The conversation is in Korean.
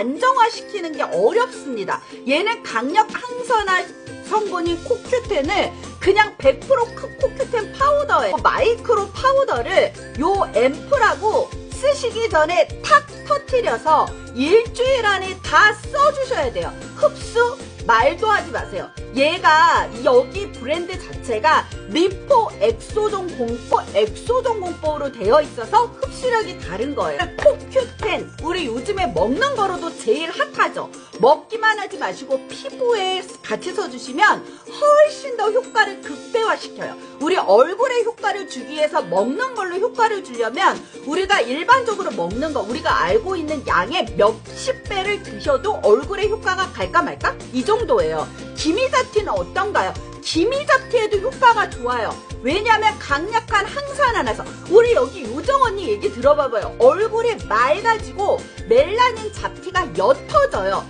안정화시키는 게 어렵습니다. 얘는 강력 항산화 성분인 코큐텐을 그냥 100% 크- 코큐텐 파우더에 마이크로 파우더를 요 앰플하고 쓰시기 전에 탁 터트려서 일주일 안에 다 써주셔야 돼요. 흡수 말도 하지 마세요. 얘가 여기 브랜드 자체가 리포 엑소존 공포 엑소존 공포로 되어 있어서 흡수력이 다른 거예요. 코큐텐 우리 요즘에 먹는 거로도 제일 핫하죠. 먹기만 하지 마시고 피부에 같이 써주시면 훨씬 더 효과를 극 대화시켜요. 우리 얼굴에 효과를 주기 위해서 먹는 걸로 효과를 주려면 우리가 일반적으로 먹는 거 우리가 알고 있는 양의 몇십 배를 드셔도 얼굴에 효과가 갈까 말까? 이 정도예요. 기미자티는 어떤가요? 기미자티에도 효과가 좋아요. 왜냐하면 강력한 항산화라서 우리 여기 요정 언니 얘기 들어봐봐요. 얼굴이 맑아지고 멜라닌 잡티가 옅어져요.